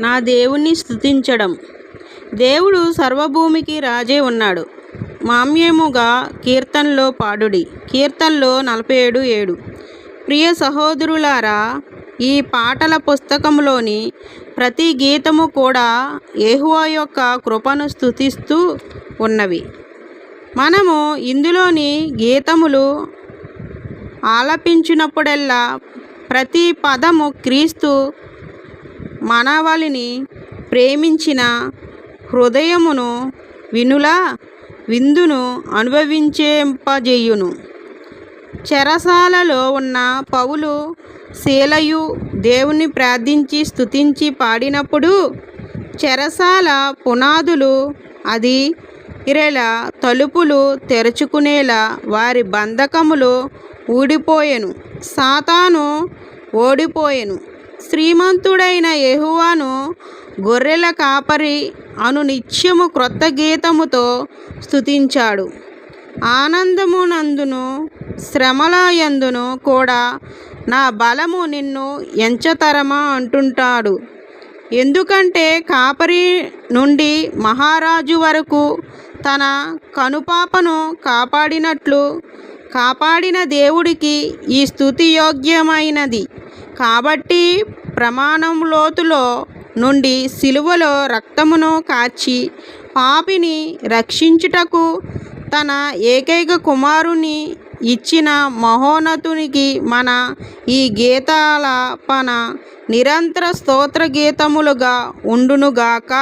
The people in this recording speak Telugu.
నా దేవుణ్ణి స్థుతించడం దేవుడు సర్వభూమికి రాజే ఉన్నాడు. మామ్యముగా కీర్తనలో పాడుడి. కీర్తనలో నలభై ఏడు. ఏడు ప్రియ సహోదరులారా ఈ పాటల పుస్తకంలోని ప్రతి గీతము కూడా ఏహువా యొక్క కృపను స్థుతిస్తూ ఉన్నవి. మనము ఇందులోని గీతములు ఆలపించినప్పుడల్లా ప్రతి పదము క్రీస్తు మానవాళిని ప్రేమించిన హృదయమును వినులా విందును అనుభవించేంపజేయును. చెరసాలలో ఉన్న పౌలు శీలయు దేవుని ప్రార్థించి స్తుతించి పాడినప్పుడు చెరసాల పునాదులు అది ఇరెల తలుపులు తెరుచుకునేలా వారి బంధకములు ఊడిపోయెను. సాతాను ఓడిపోయెను. శ్రీమంతుడైన యహువాను గొర్రెల కాపరి అను నిత్యము క్రొత్త గీతముతో స్థుతించాడు ఆనందమునందును శ్రమలయందును కూడా నా బలము నిన్ను ఎంచతరమా అంటుంటాడు. ఎందుకంటే కాపరి నుండి మహారాజు వరకు తన కనుపాపను కాపాడినట్లు కాపాడిన దేవుడికి ఈ స్థుతి యోగ్యమైనది. కాబట్టి ప్రమాణం లోతులో నుండి సిలువలో రక్తమును కాచి పాపిని రక్షించుటకు తన ఏకైక కుమారుని ఇచ్చిన మహోన్నతునికి మన ఈ గీతాలాపన నిరంతర స్తోత్ర గీతములుగా ఉండునుగాక.